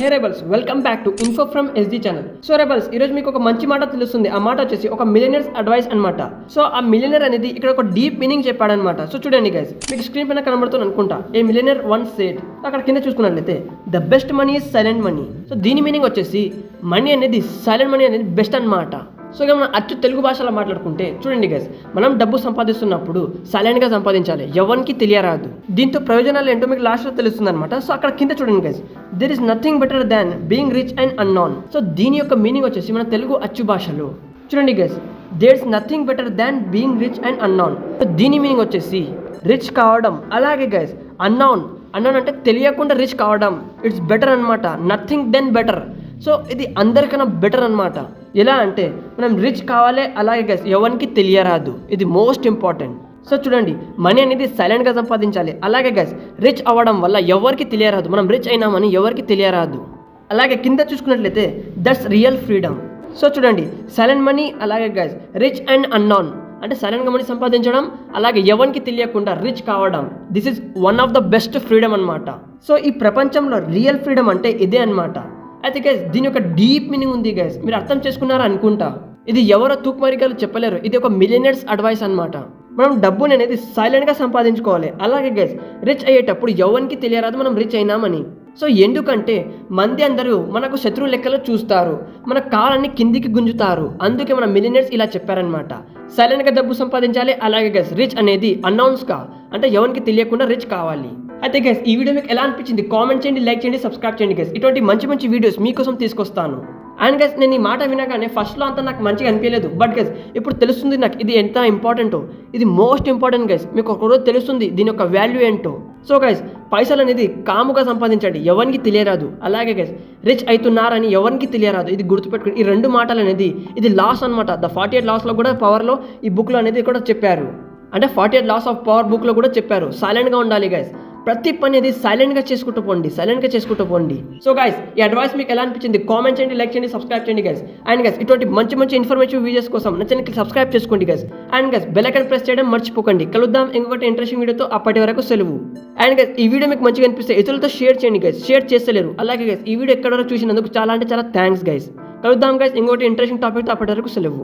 Hey rebels welcome back to info from SD channel so rebels ఈ రోజు మీకు ఒక మంచి మాట తెలుస్తుంది. ఆ మాట వచ్చేసి ఒక మిలియనర్స్ అడ్వైస్ అన్నమాట. సో ఆ మిలియనర్ అనేది ఇక్కడ ఒక డీప్ మీనింగ్ చెప్పాడనమాట సో చూడండి గైస్ మీకు స్క్రీన్ పైన కనబడుతుంది అనుకుంటా. ఏ మిలియనర్ వన్ సేట్ అక్కడ కింద చూసుకున్నట్లయితే the best money is silent money so దీని మీనింగ్ వచ్చేసి మనీ అనేది సైలెంట్ మనీ అనేది బెస్ట్ అన్నమాట. సో ఇక మనం అచ్చు తెలుగు భాషలో మాట్లాడుకుంటే చూడండి గైస్ మనం డబ్బు సంపాదిస్తున్నప్పుడు సైలెంట్గా సంపాదించాలి. ఎవరికి తెలియరాదు. దీంతో ప్రయోజనాలు ఏంటో మీకు లాస్ట్లో తెలుస్తుంది అనమాట సో అక్కడ కింద చూడండి guys there is nothing better than being rich and unknown so దీని యొక్క మీనింగ్ వచ్చేసి మన తెలుగు అచ్చు భాషలో. చూడండి guys there is nothing better than being rich and unknown so దీని మీనింగ్ వచ్చేసి రిచ్ కావడం. అలాగే గైస్ అన్నౌన్ అన్నోన్ అంటే తెలియకుండా రిచ్ కావడం. ఇట్స్ బెటర్ అనమాట నథింగ్ దెన్ బెటర్ సో ఇది అందరికన్నా బెటర్ అనమాట ఎలా అంటే మనం రిచ్ కావాలి అలాగే గైస్ ఎవరికి తెలియరాదు. ఇది మోస్ట్ ఇంపార్టెంట్ సో చూడండి మనీ అనేది సైలెంట్గా సంపాదించాలి. అలాగే గైస్ రిచ్ అవ్వడం వల్ల ఎవరికి తెలియరాదు. మనం రిచ్ అయినామని ఎవరికి తెలియరాదు. అలాగే కింద చూసుకున్నట్లయితే దట్స్ రియల్ ఫ్రీడమ్ సో చూడండి సైలెంట్ మనీ అలాగే గైస్ రిచ్ అండ్ అన్నోన్ అంటే సైలెంట్గా మనీ సంపాదించడం అలాగే ఎవరికి తెలియకుండా రిచ్ కావడం. This is one of the best freedom అనమాట సో ఈ ప్రపంచంలో రియల్ ఫ్రీడమ్ అంటే ఇదే అనమాట అయితే గైస్ దీని యొక్క డీప్ మీనింగ్ ఉంది గైస్ మీరు అర్థం చేసుకున్నారా అనుకుంటా. ఇది ఎవరో తూకుమరికలు చెప్పలేరు. ఇది ఒక మిలియనర్స్ అడ్వైస్ అన్నమాట. మనం డబ్బుని అనేది సైలెంట్గా సంపాదించుకోవాలి. అలాగే గైస్ రిచ్ అయ్యేటప్పుడు ఎవరికి తెలియరాదు మనం రిచ్ అయినామని. సో ఎందుకంటే మంది అందరూ మనకు శత్రువు లెక్కలో చూస్తారు. మన కాలాన్ని కిందికి గుంజుతారు. అందుకే మన మిలినర్స్ ఇలా చెప్పారనమాట సైలెంట్గా డబ్బు సంపాదించాలి. అలాగే గైస్ రిచ్ అనేది అనౌన్స్గా అంటే ఎవరికి తెలియకుండా రిచ్ కావాలి. అయితే గైస్ ఈ వీడియో మీకు ఎలా అనిపించింది? కామెంట్ చేయండి లైక్ చేయండి సబ్స్క్రైబ్ చేయండి గైస్ ఇటువంటి మంచి మంచి వీడియోస్ మీకోసం తీసుకొస్తాను. అండ్ గైస్ నేను ఈ మాట వినగానే ఫస్ట్లో అంతా నాకు మంచిగా అనిపించలేదు. బట్ గైస్ ఇప్పుడు తెలుస్తుంది నాకు ఇది ఎంత ఇంపార్టెంటో ఇది మోస్ట్ ఇంపార్టెంట్ గైస్ మీకు ఒక రోజు తెలుస్తుంది దీని యొక్క వాల్యూ ఏంటో. సో గైస్ పైసలు అనేది కాముగా సంపాదించండి. ఎవరికి తెలియరాదు. అలాగే గైస్ రిచ్ అవుతున్నారని ఎవరికి తెలియరాదు. ఇది గుర్తుపెట్టుకుని ఈ రెండు మాటలు అనేది ఇది లాస్ అనమాట ద ఫార్టీ ఎయిట్ లాస్లో కూడా పవర్లో ఈ బుక్లో అనేది కూడా చెప్పారు. అంటే forty eight laws of power బుక్లో కూడా చెప్పారు. సైలెంట్గా ఉండాలి గైస్ ప్రతి పని అనేది సైలెంట్గా చేసుకుంటూ పోండి సైలెంట్గా చేసుకుంటూ పోండి. సో గైస్ ఈ అడ్వైస్ మీకు ఎలా అనిపించింది? కామెంట్ చేయండి లైక్ చేయండి సబ్స్క్రైబ్ చేయండి గైస్ అండ్ గైస్ ఇటువంటి మంచి మంచి ఇన్ఫర్మేటివ్ వీడియోస్ కోసం నా ఛానల్కి సబ్స్క్రైబ్ చేసుకోండి guys and guys bell icon press చేయడం మర్చిపోకండి. కలుద్దాం ఇంకొకటి ఇంట్రెస్టింగ్ వీడియోతో అప్పటి వరకు సెలవు. అండ్ గైస్ ఈ వీడియో మీకు మంచిగా అనిపిస్తే ఇతరులతో షేర్ చేయండి గైస్ షేర్ చేస్తలేరు. అలాగే గైస్ ఈ వీడియో ఎక్కడ వరకు చూసినందుకు చాలా అంటే చాలా థ్యాంక్స్ గైస్ కలుద్దాం గైస్ ఇంకొకటి ఇంట్రెస్టింగ్ టాపిక్తో అప్పటి వరకు సెలవు.